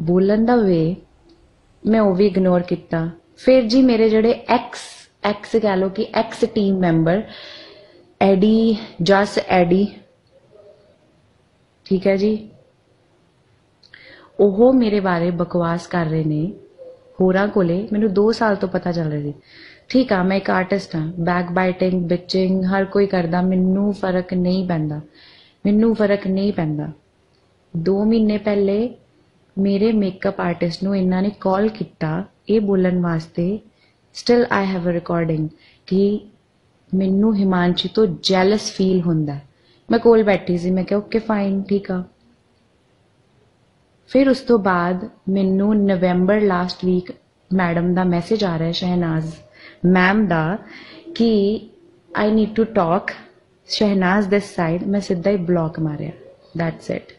ਬੋਲਣ ਦਾ ਵੇ ਮੈਂ ਉਹ ਵੀ ਇਗਨੋਰ ਕੀਤਾ। ਫਿਰ ਜੀ ਮੇਰੇ ਜਿਹੜੇ ਐਕਸ ਐਕਸ ਕਹ ਲੋ ਕਿ ਐਕਸ ਟੀਮ ਮੈਂਬਰ ਐਡੀ ਜਸ ਐਡੀ ਠੀਕ ਹੈ ਜੀ? ਉਹ ਮੇਰੇ ਬਾਰੇ ਬਕਵਾਸ ਕਰ ਰਹੇ ਨੇ ਹੋਰਾਂ ਕੋਲੇ। ਮੈਨੂੰ 2 ਸਾਲ ਤੋਂ ਪਤਾ ਚੱਲ ਰਿਹਾ ਸੀ। ਠੀਕ ਆ, ਮੈਂ ਇੱਕ ਆਰਟਿਸਟ ਹਾਂ। ਬੈਕ ਬਾਈਟਿੰਗ ਬਿਚਿੰਗ ਹਰ ਕੋਈ ਕਰਦਾ। ਮੈਨੂੰ ਫ਼ਰਕ ਨਹੀਂ ਪੈਂਦਾ। ਮੈਨੂੰ ਫ਼ਰਕ ਨਹੀਂ ਪੈਂਦਾ। 2 ਮਹੀਨੇ ਪਹਿਲੇ ਮੇਰੇ ਮੇਕਅਪ ਆਰਟਿਸਟ ਨੂੰ ਇਹਨਾਂ ਨੇ ਕਾਲ ਕੀਤਾ ਇਹ ਬੋਲਣ ਵਾਸਤੇ still I have a recording ਕਿ ਮੈਨੂੰ ਹਿਮਾਂਸ਼ੀ ਤੋਂ ਜੈਲਸ ਫੀਲ ਹੁੰਦਾ। ਮੈਂ ਕੋਲ ਬੈਠੀ ਸੀ, ਮੈਂ ਕਿਹਾ ਓਕੇ ਫਾਈਨ ਠੀਕ ਆ। ਫਿਰ ਉਸ ਤੋਂ ਬਾਅਦ ਮੈਨੂੰ ਨਵੰਬਰ ਲਾਸਟ ਵੀਕ ਮੈਡਮ ਦਾ ਮੈਸੇਜ ਆ ਰਿਹਾ, ਸ਼ਹਿਨਾਜ਼ ਮੈਮ ਦਾ, ਕਿ I need to talk Shehnaaz this side ਮੈਂ ਸਿੱਧਾ ਹੀ ਬਲੌਕ ਮਾਰਿਆ। ਦੈਟਸ ਇਟ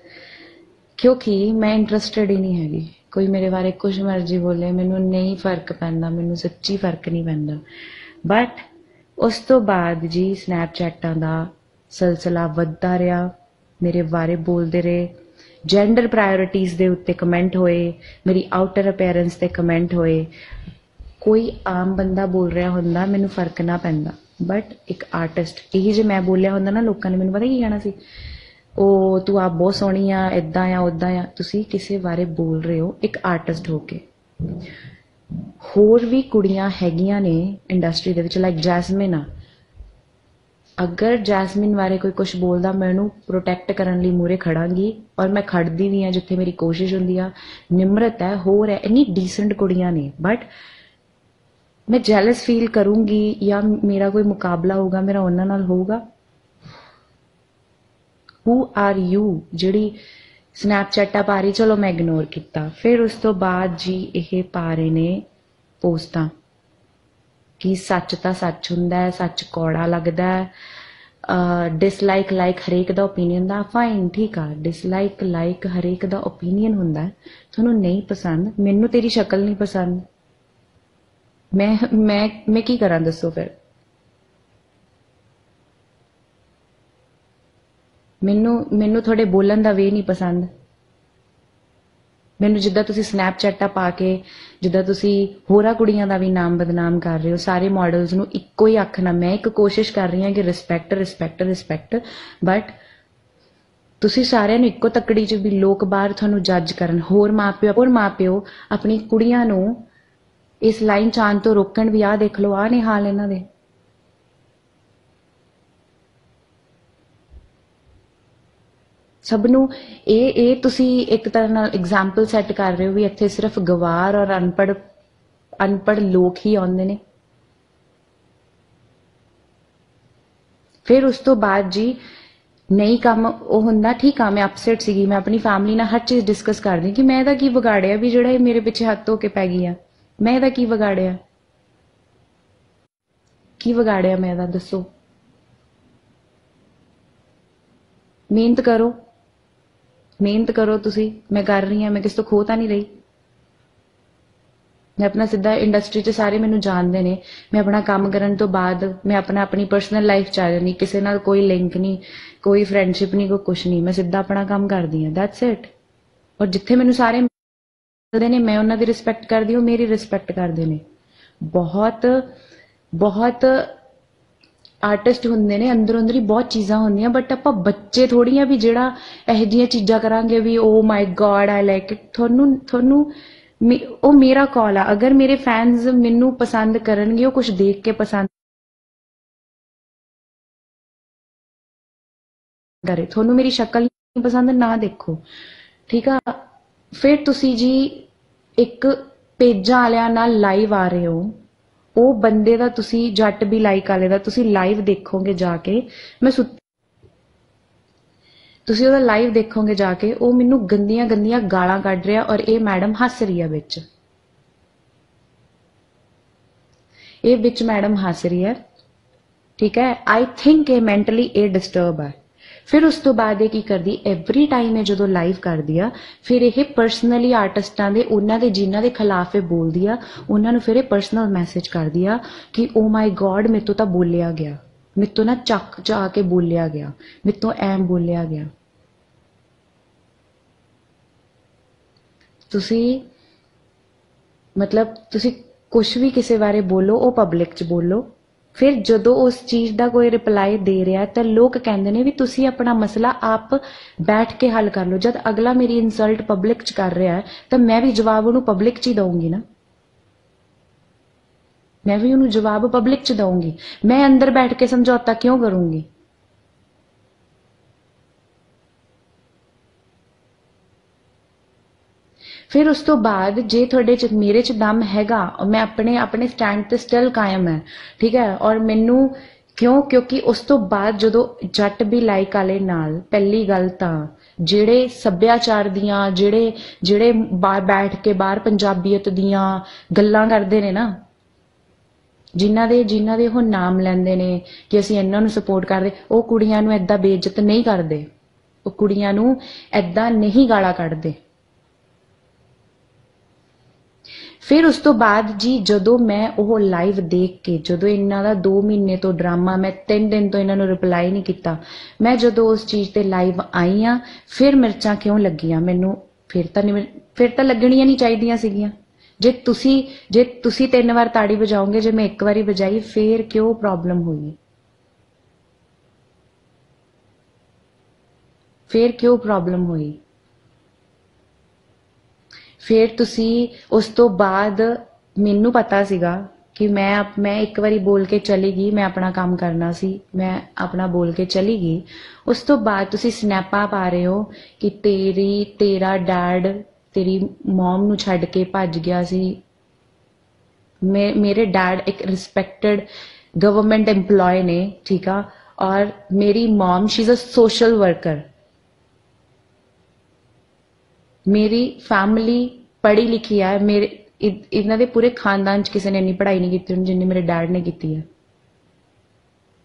ਕਿਉਂਕਿ ਮੈਂ ਇੰਟਰਸਟਿਡ ਹੀ ਨਹੀਂ ਹੈਗੀ। ਕੋਈ ਮੇਰੇ ਬਾਰੇ ਕੁਝ ਮਰਜ਼ੀ ਬੋਲੇ, ਮੈਨੂੰ ਨਹੀਂ ਫ਼ਰਕ ਪੈਂਦਾ, ਮੈਨੂੰ ਸੱਚੀ ਫ਼ਰਕ ਨਹੀਂ ਪੈਂਦਾ। ਬਟ ਉਸ ਤੋਂ ਬਾਅਦ ਜੀ ਸਨੈਪਚੈਟਾਂ ਦਾ ਸਿਲਸਿਲਾ ਵੱਧਦਾ ਰਿਹਾ, ਮੇਰੇ ਬਾਰੇ ਬੋਲਦੇ ਰਹੇ। ਜੈਂਡਰ ਪ੍ਰਾਇੋਰਟੀਜ਼ ਦੇ ਉੱਤੇ ਕਮੈਂਟ ਹੋਏ, ਮੇਰੀ ਆਊਟਰ ਅਪੀਅਰੈਂਸ ਤੇ ਕਮੈਂਟ ਹੋਏ। ਕੋਈ ਆਮ ਬੰਦਾ ਬੋਲ ਰਿਹਾ ਹੁੰਦਾ, ਮੈਨੂੰ ਫ਼ਰਕ ਨਾ ਪੈਂਦਾ। ਬਟ ਇੱਕ ਆਰਟਿਸਟ ਇਹ ਜੇ ਮੈਂ ਬੋਲਿਆ ਹੁੰਦਾ ਨਾ, ਲੋਕਾਂ ਨੇ ਮੈਨੂੰ ਪਤਾ ਕੀ ਕਹਿਣਾ ਸੀ? ਉਹ ਤੂੰ ਆਪ ਬਹੁਤ ਸੋਹਣੀ ਆ ਇਦਾਂ ਆ ਉਦਾਂ ਆ। ਤੁਸੀਂ ਕਿਸੇ ਬਾਰੇ ਬੋਲ ਰਹੇ ਹੋ, ਇੱਕ ਆਰਟਿਸਟ ਹੋ ਕੇ। ਹੋਰ ਵੀ ਕੁੜੀਆਂ ਹੈਗੀਆਂ ਨੇ ਇੰਡਸਟਰੀ ਦੇ ਵਿੱਚ ਲਾਈਕ ਜੈਸਮਿਨ ਆ। ਅਗਰ ਜੈਸਮਿਨ ਬਾਰੇ ਕੋਈ ਕੁਝ ਬੋਲਦਾ, ਮੈਂ ਉਹਨੂੰ ਪ੍ਰੋਟੈਕਟ ਕਰਨ ਲਈ ਮੂਰੇ ਖੜਾਂਗੀ, ਔਰ ਮੈਂ ਖੜਦੀ ਵੀ ਆ ਜਿੱਥੇ ਮੇਰੀ ਕੋਸ਼ਿਸ਼ ਹੁੰਦੀ ਆ। ਨਿਮਰਤ ਹੈ, ਹੋਰ ਹੈ, ਇੰਨੀ ਡੀਸੈਂਟ ਕੁੜੀਆਂ ਨੇ ਬਟ ਮੈਂ ਜੈਲਸ ਫੀਲ ਕਰੂੰਗੀ ਜਾਂ ਮੇਰਾ ਕੋਈ ਮੁਕਾਬਲਾ ਹੋਊਗਾ, ਮੇਰਾ ਉਹਨਾਂ ਨਾਲ ਹੋਊਗਾ। ਹੂ ਆਰ ਯੂ ਜਿਹੜੀ ਸਨੈਪਚੈਟਾਂ ਪਾ ਰਹੀ ਚਲੋ ਮੈਂ ਇਗਨੋਰ ਕੀਤਾ। ਫਿਰ ਉਸ ਤੋਂ ਬਾਅਦ ਜੀ ਇਹ ਪਾ ਰਹੇ ਨੇ ਪੋਸਟਾਂ ਕਿ ਸੱਚ ਤਾਂ ਸੱਚ ਹੁੰਦਾ ਹੈ, ਸੱਚ ਕੌੜਾ ਲੱਗਦਾ ਹੈ। ਡਿਸਲਾਈਕ ਲਾਈਕ ਹਰੇਕ ਦਾ ਓਪੀਨੀਅਨ ਦਾ। ਫਾਈਨ ਠੀਕ ਆ। ਡਿਸਲਾਈਕ ਲਾਈਕ ਹਰੇਕ ਦਾ ਓਪੀਨੀਅਨ ਹੁੰਦਾ ਤੁਹਾਨੂੰ ਨਹੀਂ ਪਸੰਦ, ਮੈਨੂੰ ਤੇਰੀ ਸ਼ਕਲ ਨਹੀਂ ਪਸੰਦ। ਮੈਂ ਮੈਂ ਮੈਂ ਕੀ ਕਰਾਂ ਦੱਸੋ ਫਿਰ? ਮੈਨੂੰ ਮੈਨੂੰ ਤੁਹਾਡੇ ਬੋਲਣ ਦਾ ਵੇ ਨਹੀਂ ਪਸੰਦ। ਮੈਨੂੰ ਜਿੱਦਾਂ ਤੁਸੀਂ ਸਨੈਪਚੈਟਾਂ ਪਾ ਕੇ, ਜਿੱਦਾਂ ਤੁਸੀਂ ਹੋਰਾਂ ਕੁੜੀਆਂ ਦਾ ਵੀ ਨਾਮ ਬਦਨਾਮ ਕਰ ਰਹੇ ਹੋ, ਸਾਰੇ ਮਾਡਲਸ ਨੂੰ ਇੱਕੋ ਹੀ ਆਖਣਾ ਮੈਂ ਇੱਕ ਕੋਸ਼ਿਸ਼ ਕਰ ਰਹੀ ਹਾਂ ਕਿ ਰਿਸਪੈਕਟ ਰਿਸਪੈਕਟ ਰਿਸਪੈਕਟ ਬਟ ਤੁਸੀਂ ਸਾਰਿਆਂ ਨੂੰ ਇੱਕੋ ਤੱਕੜੀ 'ਚ ਵੀ ਲੋਕ ਬਾਹਰ ਤੁਹਾਨੂੰ ਜੱਜ ਕਰਨ, ਹੋਰ ਮਾਪਿਓ ਹੋਰ ਮਾਪਿਓ ਆਪਣੀ ਕੁੜੀਆਂ ਨੂੰ ਇਸ ਲਾਈਨ ਚ ਆਉਣ ਤੋਂ ਰੋਕਣ ਵੀ ਆ ਦੇਖ ਲਓ ਆ ਨੇ ਹਾਲ ਇਹਨਾਂ ਦੇ। ਸਭ ਨੂੰ ਇਹ ਇਹ ਤੁਸੀਂ ਇੱਕ ਤਰ੍ਹਾਂ ਨਾਲ ਐਗਜ਼ਾਮਪਲ ਸੈੱਟ ਕਰ ਰਹੇ ਹੋ ਵੀ ਇੱਥੇ ਸਿਰਫ ਗਵਾਰ ਔਰ ਅਨਪੜ ਅਨਪੜ ਲੋਕ ਹੀ ਆਉਂਦੇ ਨੇ। ਫਿਰ ਉਸ ਤੋਂ ਬਾਅਦ ਜੀ, ਨਹੀਂ ਕੰਮ, ਉਹ ਹੁੰਦਾ, ਠੀਕ ਆ, ਮੈਂ ਅਪਸੈਟ ਸੀਗੀ, ਮੈਂ ਆਪਣੀ ਫੈਮਿਲੀ ਨਾਲ ਹਰ ਚੀਜ਼ ਡਿਸਕਸ ਕਰਦੀ ਕਿ ਮੈਂ ਇਹਦਾ ਕੀ ਵਿਗਾੜਿਆ ਵੀ ਜਿਹੜਾ ਇਹ ਮੇਰੇ ਪਿੱਛੇ ਹੱਥ ਧੋ ਕੇ ਪੈ ਗਈ ਆ। ਮੈਂ ਇਹਦਾ ਕੀ ਵਿਗਾੜਿਆ? ਕੀ ਵਿਗਾੜਿਆ ਮੈਂ ਇਹਦਾ, ਦੱਸੋ? ਮਿਹਨਤ ਕਰੋ। ਮਿਹਨਤ ਕਰੋ ਤੁਸੀਂ, ਮੈਂ ਕਰ ਰਹੀ ਹਾਂ, ਮੈਂ ਕਿਸ ਤੋਂ ਖੋ ਤਾਂ ਨਹੀਂ ਰਹੀ ਮੈਂ ਆਪਣਾ ਸਿੱਧਾ ਇੰਡਸਟਰੀ 'ਚ ਸਾਰੇ ਮੈਨੂੰ ਜਾਣਦੇ ਨੇ, ਮੈਂ ਆਪਣਾ ਕੰਮ ਕਰਨ ਤੋਂ ਬਾਅਦ ਮੈਂ ਆਪਣਾ ਆਪਣੀ ਪਰਸਨਲ ਲਾਈਫ ਚ ਆ ਕਿਸੇ ਨਾਲ ਕੋਈ ਲਿੰਕ ਨਹੀਂ, ਕੋਈ ਫਰੈਂਡਸ਼ਿਪ ਨਹੀਂ, ਕੋਈ ਕੁਛ ਨਹੀਂ, ਮੈਂ ਸਿੱਧਾ ਆਪਣਾ ਕੰਮ ਕਰਦੀ ਹਾਂ ਦੈਟਸ ਇਟ ਔਰ ਜਿੱਥੇ ਮੈਨੂੰ ਸਾਰੇ ਮਿਲਦੇ ਨੇ, ਮੈਂ ਉਹਨਾਂ ਦੀ ਰਿਸਪੈਕਟ ਕਰਦੀ ਹਾਂ, ਉਹ ਮੇਰੀ ਰਿਸਪੈਕਟ ਕਰਦੇ ਨੇ। ਬਹੁਤ ਬਹੁਤ ਆਰਟਿਸਟ ਹੁੰਦੇ ਨੇ, ਅੰਦਰ ਅੰਦਰ ਹੀ ਬਹੁਤ ਚੀਜ਼ਾਂ ਹੁੰਦੀਆਂ ਬਟ ਆਪਾਂ ਬੱਚੇ ਥੋੜੀਆਂ ਵੀ ਜਿਹੜਾ ਇਹੋ ਜਿਹੀਆਂ ਚੀਜ਼ਾਂ ਕਰਾਂਗੇ ਵੀ ਓ my God I like it ਤੁਹਾਨੂੰ ਤੁਹਾਨੂੰ ਉਹ ਮੇਰਾ ਕਾਲ ਆ। ਅਗਰ ਮੇਰੇ ਫੈਨਸ ਮੈਨੂੰ ਪਸੰਦ ਕਰਨਗੇ, ਉਹ ਕੁਝ ਦੇਖ ਕੇ ਪਸੰਦ ਕਰੇ। ਤੁਹਾਨੂੰ ਮੇਰੀ ਸ਼ਕਲ ਨਹੀਂ ਪਸੰਦ, ਨਾ ਦੇਖੋ। ਠੀਕ ਆ? ਫਿਰ ਤੁਸੀਂ ਜੀ ਇੱਕ ਪੇਜਾਂ ਵਾਲਿਆਂ ਨਾਲ ਲਾਈਵ ਆ ਰਹੇ ਹੋ। ਉਹ ਬੰਦੇ ਦਾ ਤੁਸੀਂ ਜੱਟ ਵੀ ਲਾਈਕ ਵਾਲੇ ਦਾ ਤੁਸੀਂ ਲਾਈਵ ਦੇਖੋਗੇ ਜਾ ਕੇ, ਮੈਂ ਸੁੱਤੀ ਤੁਸੀਂ ਉਹਦਾ ਲਾਈਵ ਦੇਖੋਗੇ ਜਾ ਕੇ, ਉਹ ਮੈਨੂੰ ਗੰਦੀਆਂ ਗੰਦੀਆਂ ਗਾਲਾਂ ਕੱਢ ਰਿਹਾ ਔਰ ਇਹ ਮੈਡਮ ਹੱਸ ਰਹੀ ਆ ਵਿੱਚ। ਇਹ ਵਿੱਚ ਮੈਡਮ ਹੱਸ ਰਹੀ ਹੈ ਠੀਕ ਹੈ? ਆਈ ਥਿੰਕ ਇਹ ਮੈਂਟਲੀ ਇਹ ਡਿਸਟਰਬ ਹੈ ਫਿਰ ਉਸ ਤੋਂ ਬਾਅਦ ਇਹ ਕੀ ਕਰਦੀ ਐਵਰੀ ਟਾਈਮ ਇਹ ਜਦੋਂ ਲਾਈਵ ਕਰਦੀ ਆ, ਫਿਰ ਇਹ ਪਰਸਨਲੀ ਆਰਟਿਸਟਾਂ ਦੇ, ਉਹਨਾਂ ਦੇ ਜਿਨ੍ਹਾਂ ਦੇ ਖਿਲਾਫ ਇਹ ਬੋਲਦੀ ਆ, ਉਹਨਾਂ ਨੂੰ ਫਿਰ ਇਹ ਪਰਸਨਲ ਮੈਸੇਜ ਕਰਦੀ ਆ ਕਿ ਓ ਮਾਈ ਗॉड ਮੇਰੇ ਤੋਂ ਤਾਂ ਬੋਲਿਆ ਗਿਆ। ਮੇਰੇ ਤੋਂ ਨਾ ਚੱਕ ਜਾ ਕੇ ਬੋਲਿਆ ਗਿਆ। ਮੇਰੇ ਤੋਂ ਐਂ ਬੋਲਿਆ ਗਿਆ। ਤੁਸੀਂ ਮਤਲਬ ਤੁਸੀਂ ਕੁਝ ਵੀ ਕਿਸੇ ਬਾਰੇ ਬੋਲੋ, ਉਹ ਪਬਲਿਕ 'ਚ ਬੋਲੋ। ਫਿਰ ਜਦੋਂ ਉਸ ਚੀਜ਼ ਦਾ ਕੋਈ ਰਿਪਲਾਈ ਦੇ ਰਿਹਾ, ਤਾਂ ਲੋਕ ਕਹਿੰਦੇ ਨੇ ਵੀ ਤੁਸੀਂ ਆਪਣਾ ਮਸਲਾ ਆਪ ਬੈਠ ਕੇ ਹੱਲ ਕਰ ਲਓ। ਜਦ ਅਗਲਾ ਮੇਰੀ ਇਨਸਲਟ ਪਬਲਿਕ 'ਚ ਕਰ ਰਿਹਾ ਹੈ, ਤਾਂ ਮੈਂ ਵੀ ਜਵਾਬ ਉਹਨੂੰ ਪਬਲਿਕ 'ਚ ਹੀ ਦਊਂਗੀ ਨਾ। ਮੈਂ ਵੀ ਉਹਨੂੰ ਜਵਾਬ ਪਬਲਿਕ 'ਚ ਦਊਂਗੀ। ਮੈਂ ਅੰਦਰ ਬੈਠ ਕੇ ਸਮਝੌਤਾ ਕਿਉਂ ਕਰੂੰਗੀ? ਫਿਰ ਉਸ ਤੋਂ ਬਾਅਦ ਜੇ ਤੁਹਾਡੇ ਚ, ਮੇਰੇ ਚ ਦਮ ਹੈਗਾ, ਔਰ ਮੈਂ ਆਪਣੇ ਆਪਣੇ ਸਟੈਂਡ ਤੇ ਸਟਿਲ ਕਾਇਮ ਹੈ, ਠੀਕ ਹੈ, ਔਰ ਮੈਨੂੰ ਕਿਉਂ? ਕਿਉਂਕਿ ਉਸ ਤੋਂ ਬਾਅਦ ਜਦੋਂ ਜੱਟ ਵੀ ਲਾਈਕ ਵਾਲੇ ਨਾਲ, ਪਹਿਲੀ ਗੱਲ ਤਾਂ ਜਿਹੜੇ ਸੱਭਿਆਚਾਰ ਦੀਆਂ, ਜਿਹੜੇ ਜਿਹੜੇ ਬਾਹਰ ਬੈਠ ਕੇ ਬਾਹਰ ਪੰਜਾਬੀਅਤ ਦੀਆਂ ਗੱਲਾਂ ਕਰਦੇ ਨੇ ਨਾ, ਜਿਨ੍ਹਾਂ ਦੇ ਜਿਨ੍ਹਾਂ ਦੇ ਉਹ ਨਾਮ ਲੈਂਦੇ ਨੇ ਕਿ ਅਸੀਂ ਇਹਨਾਂ ਨੂੰ ਸਪੋਰਟ ਕਰਦੇ, ਉਹ ਕੁੜੀਆਂ ਨੂੰ ਐਦਾਂ ਬੇਇੱਜ਼ਤ ਨਹੀਂ ਕਰਦੇ, ਉਹ ਕੁੜੀਆਂ ਨੂੰ ਐਦਾਂ ਨਹੀਂ ਗਾਲਾਂ ਕੱਢਦੇ। ਫਿਰ ਉਸ ਤੋਂ ਬਾਅਦ ਜੀ ਜਦੋਂ ਮੈਂ ਉਹ ਲਾਈਵ ਦੇਖ ਕੇ, ਜਦੋਂ ਇਹਨਾਂ ਦਾ 2 ਮਹੀਨੇ ਤੋਂ ਡਰਾਮਾ ਮੈਂ 3 ਦਿਨ ਤੋਂ ਇਹਨਾਂ ਨੂੰ ਰਿਪਲਾਈ ਨਹੀਂ ਕੀਤਾ, ਮੈਂ ਜਦੋਂ ਉਸ ਚੀਜ਼ ਤੇ ਲਾਈਵ ਆਈ ਆ ਫਿਰ ਮਿਰਚਾਂ ਕਿਉਂ ਲੱਗੀਆਂ? ਮੈਨੂੰ ਫਿਰ ਤਾਂ ਨਹੀਂ ਫਿਰ ਤਾਂ ਲੱਗਣੀਆਂ ਨਹੀਂ ਚਾਹੀਦੀਆਂ ਸੀਗੀਆਂ। ਜੇ ਤੁਸੀਂ ਜੇ ਤੁਸੀਂ ਤਿੰਨ ਵਾਰ ਤਾੜੀ ਵਜਾਓਗੇ, ਜੇ ਮੈਂ ਇੱਕ ਵਾਰੀ ਵਜਾਈ, ਫਿਰ ਕਿਉਂ ਪ੍ਰੋਬਲਮ ਹੋਈ? ਫਿਰ ਕਿਉਂ ਪ੍ਰੋਬਲਮ ਹੋਈ? ਫਿਰ ਤੁਸੀਂ ਉਸ ਤੋਂ ਬਾਅਦ ਮੈਨੂੰ ਪਤਾ ਸੀਗਾ ਕਿ ਮੈਂ ਆਪ- ਮੈਂ ਇੱਕ ਵਾਰੀ ਬੋਲ ਕੇ ਚਲੀ ਗਈ ਮੈਂ ਆਪਣਾ ਕੰਮ ਕਰਨਾ ਸੀ ਮੈਂ ਆਪਣਾ ਬੋਲ ਕੇ ਚਲੀ ਗਈ ਉਸ ਤੋਂ ਬਾਅਦ ਤੁਸੀਂ ਸਨੈਪਾਂ ਪਾ ਰਹੇ ਹੋ ਕਿ ਤੇਰੀ ਤੇਰਾ ਡੈਡ ਤੇਰੀ ਮਮ ਨੂੰ ਛੱਡ ਕੇ ਭੱਜ ਗਿਆ ਸੀ ਮੇ- ਮੇਰੇ ਡੈਡ ਇੱਕ ਰਿਸਪੈਕਟਡ ਗਵਰਨਮੈਂਟ EMPLOYE ਨੇ ਠੀਕ ਆ ਔਰ ਮੇਰੀ mum she is a social worker ਮੇਰੀ ਫੈਮਿਲੀ ਪੜ੍ਹੀ ਲਿਖੀ ਹੈ ਮੇਰੇ ਇਹਨਾਂ ਦੇ ਪੂਰੇ ਖਾਨਦਾਨ ਚ ਕਿਸੇ ਨੇ ਇੰਨੀ ਪੜ੍ਹਾਈ ਨਹੀਂ ਕੀਤੀ ਹੋਣੀ ਜਿੰਨੀ ਮੇਰੇ ਡੈਡ ਨੇ ਕੀਤੀ ਹੈ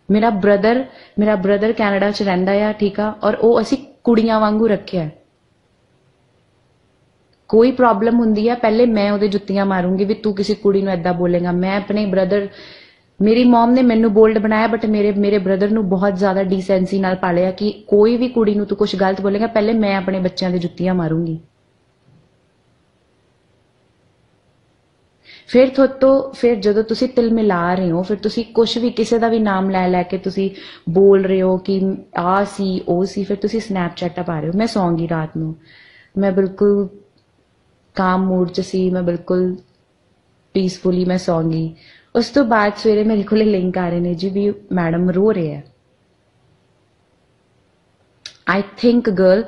ਮੇਰਾ ਬ੍ਰਦਰ ਮੇਰਾ ਬ੍ਰਦਰ ਕੈਨੇਡਾ ਚ ਰਹਿੰਦਾ ਆ, ਠੀਕ ਆ, ਔਰ ਉਹ ਅਸੀਂ ਕੁੜੀਆਂ ਵਾਂਗੂ ਰੱਖਿਆ। ਕੋਈ ਪ੍ਰੋਬਲਮ ਹੁੰਦੀ ਆ, ਪਹਿਲੇ ਮੈਂ ਉਹਦੇ ਜੁੱਤੀਆਂ ਮਾਰੂੰਗੀ ਵੀ ਤੂੰ ਕਿਸੇ ਕੁੜੀ ਨੂੰ ਐਦਾਂ ਬੋਲੇਗਾ। ਮੈਂ ਆਪਣੇ ਬ੍ਰਦਰ, ਮੇਰੀ ਮਮ ਨੇ ਮੈਨੂੰ ਬੋਲਡ ਬਣਾਇਆ ਬਟ ਮੇਰੇ ਮੇਰੇ ਬ੍ਰਦਰ ਨੂੰ ਬਹੁਤ ਜ਼ਿਆਦਾ ਡੀਸੈਂਸੀ ਨਾਲ ਪਾਲਿਆ ਕਿ ਕੋਈ ਵੀ ਕੁੜੀ ਨੂੰ ਤੂੰ ਕੁਝ ਗਲਤ ਬੋਲੇਗਾ, ਪਹਿਲੇ ਮੈਂ ਆਪਣੇ ਬੱਚਿਆਂ ਦੇ ਜੁੱਤੀਆਂ ਮਾਰੂੰਗੀ। ਫਿਰ ਤੁਹਾਤੋਂ ਫਿਰ ਜਦੋਂ ਤੁਸੀਂ ਤਿਲ ਮਿਲਾ ਰਹੇ ਹੋ, ਫਿਰ ਤੁਸੀਂ ਕੁਝ ਵੀ ਕਿਸੇ ਦਾ ਵੀ ਨਾਮ ਲੈ ਲੈ ਕੇ ਤੁਸੀਂ ਬੋਲ ਰਹੇ ਹੋ ਕਿ ਆ ਸੀ, ਉਹ ਸੀ, ਫਿਰ ਤੁਸੀਂ ਸਨੈਪਚੈਟ ਪਾ ਰਹੇ ਹੋ। ਮੈਂ ਸੌਂਗੀ ਰਾਤ ਨੂੰ। ਮੈਂ ਬਿਲਕੁਲ ਕਾਮ ਮੂਡ ਚ ਸੀ, ਮੈਂ ਬਿਲਕੁਲ ਪੀਸਫੁਲੀ ਮੈਂ ਸੌਂਗੀ। ਉਸ ਤੋਂ ਬਾਅਦ ਸਵੇਰੇ ਮੇਰੇ ਕੋਲੇ ਲਿੰਕ ਆ ਰਹੇ ਨੇ ਜੀ ਵੀ ਮੈਡਮ ਰੋ ਰਹੇ ਆ। ਆਈ ਥਿੰਕ ਗਰਲ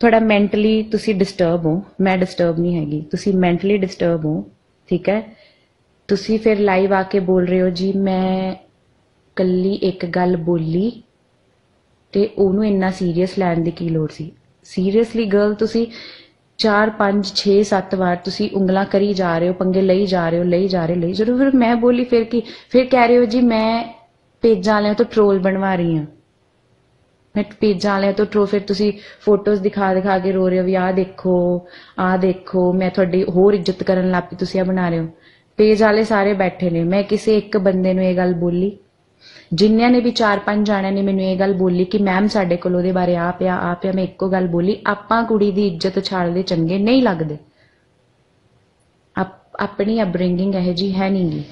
ਥੋੜਾ ਮੈਂਟਲੀ ਤੁਸੀਂ ਡਿਸਟਰਬ ਹੋ। ਮੈਂ ਡਿਸਟਰਬ ਨਹੀਂ ਹੈਗੀ। ਤੁਸੀਂ ਮੈਂਟਲੀ ਡਿਸਟਰਬ ਹੋ। ਠੀਕ ਹੈ? ਤੁਸੀਂ ਫਿਰ ਲਾਈਵ ਆ ਕੇ ਬੋਲ ਰਹੇ ਹੋ, ਜੀ, ਮੈਂ ਕੱਲੀ ਇੱਕ ਗੱਲ ਬੋਲੀ ਤੇ ਉਹਨੂੰ ਇੰਨਾ ਸੀਰੀਅਸ ਲੈਣ ਦੀ ਕੀ ਲੋੜ ਸੀ? ਸੀਰੀਅਸਲੀ ਗਰਲ ਤੁਸੀਂ 4 5 6 7 ਵਾਰ ਤੁਸੀਂ ਉਂਗਲਾਂ ਕਰੀ ਜਾ ਰਹੇ ਹੋ, ਪੰਗੇ ਲਈ ਜਾ ਰਹੇ ਹੋ, ਲਈ ਜਾ ਰਹੇ ਲਈ ਜਦੋਂ ਫਿਰ ਮੈਂ ਬੋਲੀ, ਫਿਰ ਕੀ? ਫਿਰ ਕਹਿ ਰਹੇ ਹੋ, ਜੀ, ਮੈਂ ਪੇਜਾਂ ਵਾਲਿਆਂ ਤੋਂ ਟ੍ਰੋਲ ਬਣਵਾ ਰਹੀ ਹਾਂ। ਮੈਂ ਪੇਜਾਂ ਵਾਲਿਆਂ ਤੋਂ ਟ੍ਰੋ ਫਿਰ ਤੁਸੀਂ ਫੋਟੋਜ਼ ਦਿਖਾ ਦਿਖਾ ਕੇ ਰੋ ਰਹੇ ਹੋ ਵੀ ਆਹ ਦੇਖੋ ਆਹ ਦੇਖੋ, ਮੈਂ ਤੁਹਾਡੀ ਹੋਰ ਇੱਜ਼ਤ ਕਰਨ ਲੱਗ ਪਈ, ਤੁਸੀਂ ਆ ਬਣਾ ਰਹੇ ਹੋ। ਪੇਜ ਵਾਲੇ ਸਾਰੇ ਬੈਠੇ ਨੇ, ਮੈਂ ਕਿਸੇ ਇੱਕ ਬੰਦੇ ਨੂੰ ਇਹ ਗੱਲ ਬੋਲੀ। ਜਿੰਨਿਆਂ ਨੇ ਵੀ ਚਾਰ ਪੰਜ ਜਾਣਿਆਂ ਨੇ ਮੈਨੂੰ ਇਹ ਗੱਲ ਬੋਲੀ ਕਿ ਮੈਮ ਸਾਡੇ ਕੋਲ ਉਹਦੇ ਬਾਰੇ ਆ ਪਿਆ ਆ ਪਿਆ, ਮੈਂ ਇੱਕੋ ਗੱਲ ਬੋਲੀ, ਆਪਾਂ ਕੁੜੀ ਦੀ ਇੱਜ਼ਤ ਛਾਲਦੇ ਚੰਗੇ ਨਹੀਂ ਲੱਗਦੇ। ਆਪ- ਆਪਣੀ ਅਪਬ੍ਰਿੰਗਿੰਗ ਇਹ ਜੀ ਹੈ ਨਹੀਂਗੀ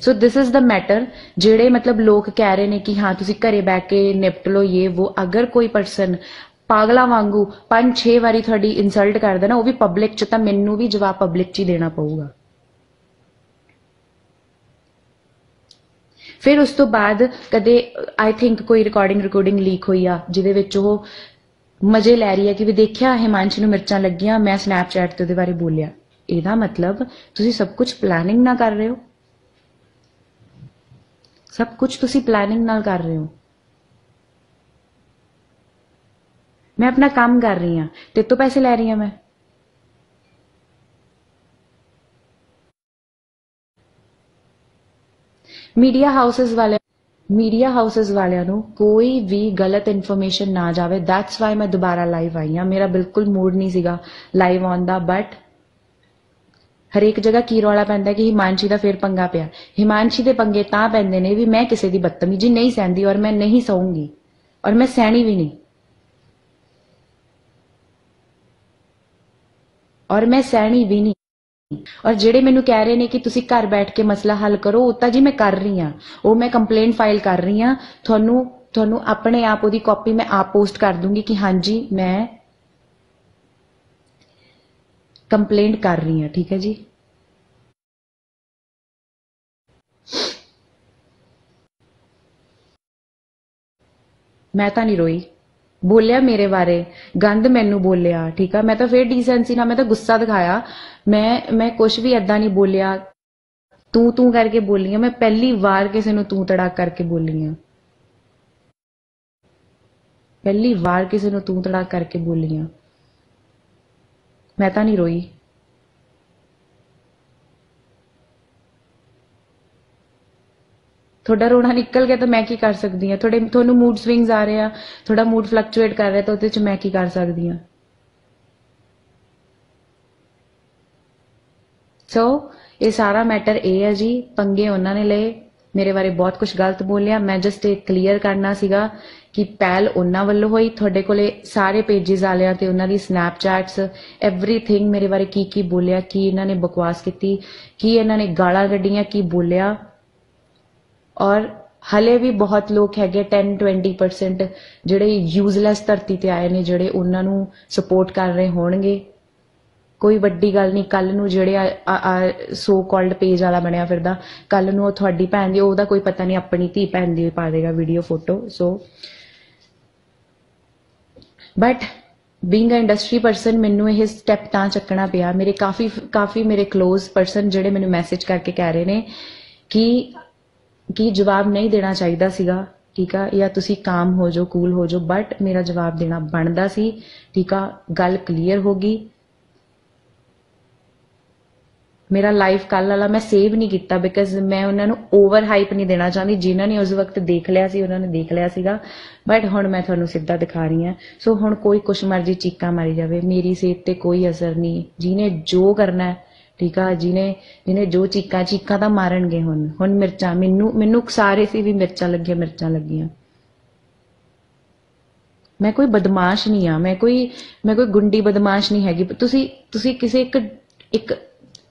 ਸੋ ਦਿਸ ਇਜ਼ ਦਾ ਮੈਟਰ ਜਿਹੜੇ ਮਤਲਬ ਲੋਕ ਕਹਿ ਰਹੇ ਨੇ ਕਿ ਹਾਂ, ਤੁਸੀਂ ਘਰੇ ਬੈ ਕੇ ਨਿਪਟ ਲਓ ਇਹ ਉਹ ਅਗਰ ਕੋਈ ਪਰਸਨ ਪਾਗਲਾ ਵਾਂਗੂ ਪੰਜ ਛੇ ਵਾਰੀ ਤੁਹਾਡੀ ਇਨਸਲਟ ਕਰਦਾ ਨਾ, ਉਹ ਵੀ ਪਬਲਿਕ ਚ, ਤਾਂ ਮੈਨੂੰ ਵੀ ਜਵਾਬ ਪਬਲਿਕ ਚ ਹੀ ਦੇਣਾ ਪਊਗਾ। ਫਿਰ ਉਸ ਤੋਂ ਬਾਅਦ ਕਦੇ ਆਈ ਥਿੰਕ ਕੋਈ ਰਿਕਾਰਡਿੰਗ ਰਿਕਾਰਡਿੰਗ ਲੀਕ ਹੋਈ ਆ, ਜਿਹਦੇ ਵਿੱਚ ਉਹ ਮਜ਼ੇ ਲੈ ਰਹੀ ਹੈ ਕਿ ਵੀ ਦੇਖਿਆ, ਹਿਮਾਂਸ਼ ਨੂੰ ਮਿਰਚਾਂ ਲੱਗੀਆਂ, ਮੈਂ ਸਨੈਪਚੈਟ ਤੇ ਉਹਦੇ ਬਾਰੇ ਬੋਲਿਆ। ਇਹਦਾ ਮਤਲਬ ਤੁਸੀਂ ਸਭ ਕੁਝ ਪਲੈਨਿੰਗ ਨਾ ਕਰ ਰਹੇ ਹੋ। ਸਭ ਕੁਝ ਤੁਸੀਂ ਪਲੈਨਿੰਗ ਨਾਲ ਕਰ ਰਹੇ ਹੋ। ਮੈਂ ਆਪਣਾ ਕੰਮ ਕਰ ਰਹੀ ਹਾਂ। ਤੇ ਤੋਂ ਪੈਸੇ ਲੈ ਰਹੀ ਹਾਂ ਮੈਂ। ਮੀਡੀਆ ਹਾਊਸਸ ਵਾਲੇ ਮੀਡੀਆ ਹਾਊਸਸ ਵਾਲਿਆਂ ਨੂੰ ਕੋਈ ਵੀ ਗਲਤ ਇਨਫੋਰਮੇਸ਼ਨ ਨਾ ਜਾਵੇ। ਦੈਟਸ ਵਾਈ ਮੈਂ ਦੁਬਾਰਾ ਲਾਈਵ ਆਈ ਹਾਂ। ਮੇਰਾ ਬਿਲਕੁਲ ਮੂਡ ਨਹੀਂ ਸੀਗਾ ਲਾਈਵ ਆਉਣ ਦਾ ਬਟ ਹਰੇਕ ਜਗ੍ਹਾ ਕੀ ਰੌਲਾ ਪੈਂਦਾ ਕਿ ਹਿਮਾਂਸ਼ੀ ਦਾ ਫੇਰ ਪੰਗਾ ਪਿਆ। ਹਿਮਾਂਸ਼ੀ ਦੇ ਪੰਗੇ ਤਾਂ ਪੈਂਦੇ ਨੇ ਵੀ ਮੈਂ ਕਿਸੇ ਦੀ ਬਦਤਮੀਜੀ ਨਹੀਂ ਸਹਿੰਦੀ ਔਰ ਮੈਂ ਨਹੀਂ ਸਹੂੰਗੀ ਔਰ ਮੈਂ ਸਹਿਣੀ ਵੀ ਨਹੀਂ। ਔਰ ਮੈਂ ਸਹਿਣੀ ਵੀ ਨਹੀਂ। ਔਰ ਜਿਹੜੇ ਮੈਨੂੰ ਕਹਿ ਰਹੇ ਨੇ ਕਿ ਤੁਸੀਂ ਘਰ ਬੈਠ ਕੇ ਮਸਲਾ ਹੱਲ ਕਰੋ, ਉਹ ਤਾਂ ਜੀ ਮੈਂ ਕਰ ਰਹੀ ਹਾਂ। ਉਹ ਮੈਂ ਕੰਪਲੇਂਟ ਫਾਈਲ ਕਰ ਰਹੀ ਹਾਂ। ਤੁਹਾਨੂੰ ਤੁਹਾਨੂੰ ਆਪਣੇ ਆਪ ਉਹਦੀ ਕਾਪੀ ਮੈਂ ਆਪ ਪੋਸਟ ਕਰ ਦੂੰਗੀ ਕਿ ਹਾਂਜੀ, ਮੈਂ ਕੰਪਲੇਂਟ ਕਰ ਰਹੀ ਹਾਂ, ਠੀਕ ਹੈ ਜੀ? ਮੈਂ ਤਾਂ ਨਹੀਂ ਰੋਈ। ਬੋਲਿਆ ਮੇਰੇ ਬਾਰੇ, ਗੰਦ ਮੈਨੂੰ ਬੋਲਿਆ, ਠੀਕ ਆ? ਮੈਂ ਤਾਂ ਫੇਰ ਡੀਸੈਂਸੀ ਨਾਲ, ਮੈਂ ਤਾਂ ਗੁੱਸਾ ਦਿਖਾਇਆ। ਮੈਂ ਮੈਂ ਕੁਝ ਵੀ ਐਦਾਂ ਨਹੀਂ ਬੋਲਿਆ। ਤੂੰ ਤੂੰ ਕਰਕੇ ਬੋਲੀ ਆ, ਮੈਂ ਪਹਿਲੀ ਵਾਰ ਕਿਸੇ ਨੂੰ ਤੂੰ ਤੜਾਕ ਕਰਕੇ ਬੋਲੀ ਆ। ਪਹਿਲੀ ਵਾਰ ਕਿਸੇ ਨੂੰ ਤੂੰ ਤੜਾਕ ਕਰਕੇ ਬੋਲੀ ਆ। ਮੈਂ ਤਾਂ ਨਹੀਂ ਰੋਈ। ਤੁਹਾਡਾ ਰੋਣਾ ਨਿਕਲ ਗਿਆ ਤਾਂ ਮੈਂ ਕੀ ਕਰ ਸਕਦੀ ਹਾਂ? ਤੁਹਾਡੇ ਤੁਹਾਨੂੰ ਮੂਡ ਸਵਿੰਗਸ ਆ ਰਹੇ ਆ, ਤੁਹਾਡਾ ਮੂਡ ਫਲਕਚੁਏਟ ਕਰ ਰਿਹਾ ਤਾਂ ਉਹਦੇ ਚ ਮੈਂ ਕੀ ਕਰ ਸਕਦੀ ਹਾਂ? ਸੋ ਇਹ ਸਾਰਾ ਮੈਟਰ ਇਹ ਹੈ ਜੀ, ਪੰਗੇ ਉਹਨਾਂ ਨੇ ਲਏ। ਮੇਰੇ ਬਾਰੇ ਬਹੁਤ ਕੁਝ ਗਲਤ ਬੋਲਿਆ। ਮੈਂ ਜਸਟ ਇਹ ਕਲੀਅਰ ਕਰਨਾ ਸੀਗਾ ਕਿ ਪਹਿਲ ਉਹਨਾਂ ਵੱਲੋਂ ਹੋਈ? ਤੁਹਾਡੇ ਕੋਲੇ ਸਾਰੇ ਪੇजेस ਵਾਲਿਆਂ ਤੇ ਉਹਨਾਂ ਦੀ ਸਨੈਪਚੈਟਸ एवरीथिंग ਮੇਰੇ ਬਾਰੇ ਕੀ ਕੀ ਬੋਲਿਆ, ਕੀ ਇਹਨਾਂ ਨੇ ਬਕਵਾਸ ਕੀਤੀ, ਕੀ ਇਹਨਾਂ ਨੇ ਗਾਲਾਂ ਕੱਢੀਆਂ, ਕੀ ਬੋਲਿਆ? ਔਰ ਹਲੇ ਵੀ ਬਹੁਤ ਲੋਕ ਹੈਗੇ 10 20% ਜਿਹੜੇ ਯੂਜ਼ਲੈਸ ਧਰਤੀ ਤੇ ਆਏ ਨੇ, ਜਿਹੜੇ ਉਹਨਾਂ ਨੂੰ ਸਪੋਰਟ ਕਰ ਰਹੇ ਹੋਣਗੇ। ਕੋਈ ਵੱਡੀ ਗੱਲ ਨਹੀਂ ਕੱਲ ਨੂੰ ਜਿਹੜੇ ਸੋ ਕਾਲਡ ਪੇਜ ਵਾਲਾ ਬਣਿਆ ਫਿਰਦਾ ਕੱਲ ਨੂੰ ਉਹ ਤੁਹਾਡੀ ਭੈਣ ਦੀ, ਉਹਦਾ ਕੋਈ ਪਤਾ ਨਹੀਂ, ਆਪਣੀ ਧੀ ਭੈਣ ਦੀ ਪਾ ਦੇਗਾ video photo so but being a industry person ਮੈਨੂੰ ਇਹ ਸਟੈਪ ਤਾਂ ਚੱਕਣਾ ਪਿਆ। ਮੇਰੇ ਕਾਫੀ ਕਾਫੀ ਮੇਰੇ ক্লোਜ਼ ਪਰਸਨ ਜਿਹੜੇ ਮੈਨੂੰ ਮੈਸੇਜ ਕਰਕੇ ਕਹਿ ਰਹੇ ਨੇ ਕਿ ਕਿ ਜਵਾਬ ਨਹੀਂ ਦੇਣਾ ਚਾਹੀਦਾ ਸੀਗਾ, ਠੀਕ ਆ? ਜਾਂ ਤੁਸੀਂ ਕਾਮ ਹੋ ਜਾਓ ਕੂਲ ਹੋ ਜਾਓ ਬਟ ਮੇਰਾ ਜਵਾਬ ਦੇਣਾ ਬਣਦਾ ਸੀ, ਠੀਕ ਆ? ਗੱਲ ਕਲੀਅਰ ਹੋ ਗਈ। ਮੇਰਾ ਲਾਈਫ ਕੱਲ ਵਾਲਾ ਮੈਂ ਸੇਵ ਨਹੀਂ ਕੀਤਾ ਬਿਕਾਜ਼ ਮੈਂ ਉਹਨਾਂ ਨੂੰ ਓਵਰ ਹਾਈਪ ਨਹੀਂ ਦੇਣਾ ਚਾਹੁੰਦੀ, ਜਿਨ੍ਹਾਂ ਨੇ ਉਸ ਵਕਤ ਦੇਖ ਲਿਆ ਸੀ, ਉਹਨਾਂ ਨੇ ਦੇਖ ਲਿਆ ਸੀਗਾ। ਬਟ ਹੁਣ ਮੈਂ ਤੁਹਾਨੂੰ ਸਿੱਧਾ ਦਿਖਾ ਰਹੀ ਹਾਂ। ਸੋ ਹੁਣ ਕੋਈ ਕੁਛ ਮਰਜ਼ੀ ਚੀਕਾਂ ਮਾਰੀ ਜਾਵੇ, ਮੇਰੀ ਸਿਹਤ ਤੇ ਕੋਈ ਅਸਰ ਨਹੀਂ। ਜਿਹਨੇ ਜੋ ਕਰਨਾ ਹੈ, ਠੀਕ ਆ, ਜਿਹਨੇ ਜਿਹਨੇ ਜੋ ਚੀਕਾਂ ਚੀਕਾਂ ਤਾਂ ਮਾਰਨਗੇ ਹੁਣ। ਹੁਣ ਮਿਰਚਾਂ, ਮੈਨੂੰ ਮੈਨੂੰ ਸਾਰੇ ਸੀ ਵੀ ਮਿਰਚਾਂ ਲੱਗੀਆਂ ਮਿਰਚਾਂ ਲੱਗੀਆਂ। ਮੈਂ ਕੋਈ ਬਦਮਾਸ਼ ਨਹੀਂ ਆ ਮੈਂ ਕੋਈ ਮੈਂ ਕੋਈ ਗੁੰਡੀ ਬਦਮਾਸ਼ ਨਹੀਂ ਹੈਗੀ। ਤੁਸੀਂ ਤੁਸੀਂ ਕਿਸੇ ਇੱਕ ਇੱਕ